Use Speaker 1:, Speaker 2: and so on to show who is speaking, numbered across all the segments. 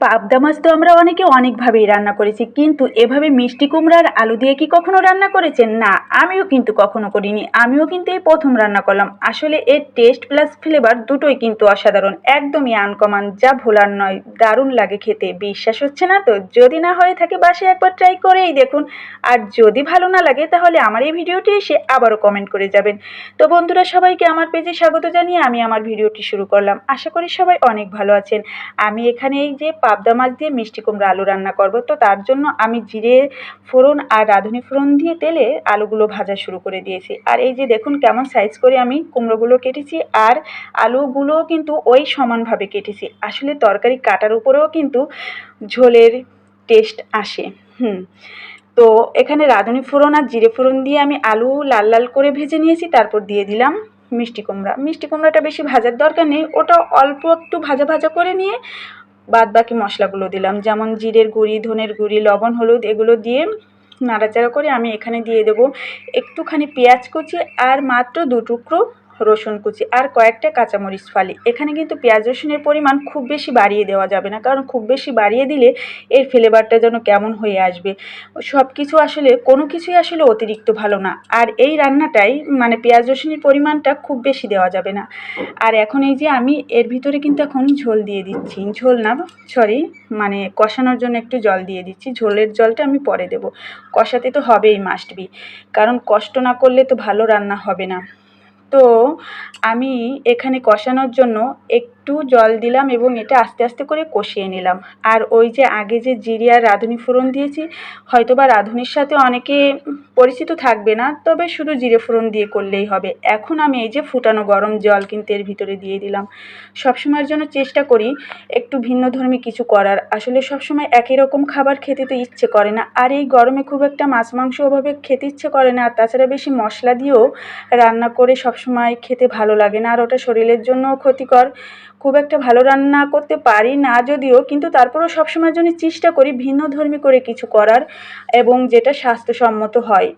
Speaker 1: পাবদা মাছ তো আমরা অনেকে অনেকভাবেই রান্না করেছি, কিন্তু এভাবে মিষ্টি কুমড়ার আলু দিয়ে কি কখনো রান্না করেছেন? না, আমিও কিন্তু কখনো করিনি, আমিও কিন্তু এই প্রথম রান্না করলাম। আসলে এর টেস্ট প্লাস ফ্লেভার দুটোই কিন্তু অসাধারণ, একদমই আনকমান যা ভোলার নয়, দারুণ লাগে খেতে, বিশ্বাস হচ্ছে না তো? যদি না হয়ে থাকে বাসে একবার ট্রাই করেই দেখুন, আর যদি ভালো না লাগে তাহলে আমার এই ভিডিওটি এসে আবারও কমেন্ট করে যাবেন। তো বন্ধুরা, সবাইকে আমার পেজে স্বাগত জানিয়ে আমি আমার ভিডিওটি শুরু করলাম। আশা করি সবাই অনেক ভালো আছেন। আমি এখানে এই যে পাবদা মাছ দিয়ে মিষ্টি কুমড়া আলু রান্না করব। তো তার জন্য আমি জিরে ফোড়ন আর রাঁধুনি ফোড়ন দিয়ে তেলে আলুগুলো ভাজা শুরু করে দিয়েছি। আর এই যে দেখুন কেমন সাইজ করে আমি কুমড়োগুলো কেটেছি আর আলুগুলোও কিন্তু ওই সমানভাবে কেটেছি। আসলে তরকারি কাটার উপরেও কিন্তু ঝোলের টেস্ট আসে। হুম। তো এখানে রাঁধুনি ফোড়ন আর জিরে ফোড়ন দিয়ে আমি আলু লাল লাল করে ভেজে নিয়েছি, তারপর দিয়ে দিলাম মিষ্টি কুমড়া। মিষ্টি কুমড়াটা বেশি ভাজার দরকার নেই, ওটা অল্প একটু ভাজা ভাজা করে নিয়ে বাদ বাকি মশলাগুলো দিলাম। যেমন জিরের গুঁড়ি, ধনের গুঁড়ি, লবণ, হলুদ, এগুলো দিয়ে নাড়াচাড়া করে আমি এখানে দিয়ে দেবো একটুখানি পেঁয়াজ কুচি আর মাত্র দু টুকরো রসুন কুচি আর কয়েকটা কাঁচামরিচ ফালি। এখানে কিন্তু পেঁয়াজ রসুনের পরিমাণ খুব বেশি বাড়িয়ে দেওয়া যাবে না, কারণ খুব বেশি বাড়িয়ে দিলে এর ফ্লেভারটা যেন কেমন হয়ে আসবে। সব কিছু আসলে, কোনো কিছুই আসলে অতিরিক্ত ভালো না। আর এই রান্নাটাই মানে পেঁয়াজ রসুনের পরিমাণটা খুব বেশি দেওয়া যাবে না। আর এখন এই যে আমি, এর ভিতরে কিন্তু এখন ঝোল দিয়ে দিচ্ছি। ঝোল না সরি মানে কষানোর জন্য একটু জল দিয়ে দিচ্ছি। ঝোলের জলটা আমি পরে দেব। কষাতে তো হবেই মাস্ট বি কারণ কষ্ট না করলে তো ভালো রান্না হবে না। তো আমি এখানে কষানোর জন্য একটু জল দিলাম এবং এটা আস্তে আস্তে করে কষিয়ে নিলাম। আর ওই যে আগে যে জিরে আর রাঁধুনি ফোড়ন দিয়েছি হয়তো বা রাঁধুনির সাথে অনেকে পরিচিত থাকবে না, তবে শুধু জিরে ফোড়ন দিয়ে করলেই হবে। এখন আমি এই যে ফুটানো গরম জল কিন্তু এর ভিতরে দিয়ে দিলাম। সবসময়ের জন্য চেষ্টা করি একটু ভিন্নধর্মী কিছু করার। আসলে সবসময় একই রকম খাবার খেতে তো ইচ্ছে করে না। আর এই গরমে খুব একটা মাছ মাংস ওভাবে খেতে ইচ্ছে করে না। আর তাছাড়া বেশি মশলা দিয়েও রান্না করে সবসময় খেতে ভালো লাগে না। আর ওটা শরীরের জন্যও ক্ষতিকর। খুব একটা ভালো রান্না করতে পারি না যদিও, কিন্তু তারপরেও সবসময়ের জন্য চেষ্টা করি ভিন্ন ধর্মী করে কিছু করার এবং যেটা স্বাস্থ্যসম্মত হয়।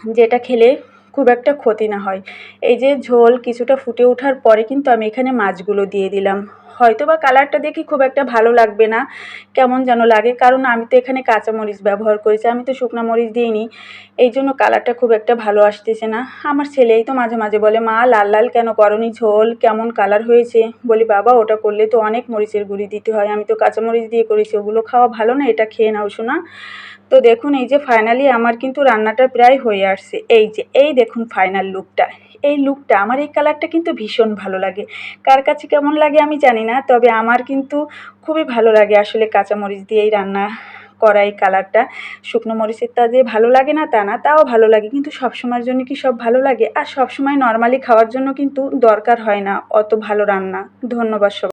Speaker 1: যেটা খেলে খুব একটা ক্ষতি না হয়। এই যে ঝোল কিছুটা ফুটে ওঠার পরে কিন্তু আমি এখানে মাছগুলো দিয়ে দিলাম। হয়তো বা কালারটা দেখি খুব একটা ভালো লাগবে না, কেমন যেন লাগে, কারণ আমি তো এখানে কাঁচামরিচ ব্যবহার করেছি, আমি তো শুকনো মরিচ দিইনি। এই জন্য কালারটা খুব একটা ভালো আসতেছে না। আমার ছেলেই তো মাঝে মাঝে বলে, মা, লাল লাল কেন করনি ঝোল? কেমন কালার হয়েছে? বলি, বাবা, ওটা করলে তো অনেক মরিচের গুঁড়ি দিতে হয়। আমি তো কাঁচামরিচ দিয়ে করেছি, ওগুলো খাওয়া ভালো না, এটা খেয়ে নাও শোনা তো দেখুন, এই যে ফাইনালি আমার কিন্তু রান্নাটা প্রায় হয়ে আসছে। এই যে, এই দেখুন ফাইনাল লুকটা এই লুকটা আমার এই কালারটা কিন্তু ভীষণ ভালো লাগে। কার কাছে কেমন লাগে আমি জানি না, তবে আমার কিন্তু খুবই ভালো লাগে আসলে কাঁচামরিচ দিয়ে এই রান্না করা এই কালারটা শুকনো মরিচের তা যে ভালো লাগে না, তা না, তাও ভালো লাগে। কিন্তু সব সময়ের জন্য কি সব ভালো লাগে? আর সব সময় নর্মালি খাওয়ার জন্য কিন্তু দরকার হয় না অত ভালো রান্না। ধন্যবাদ সবাই।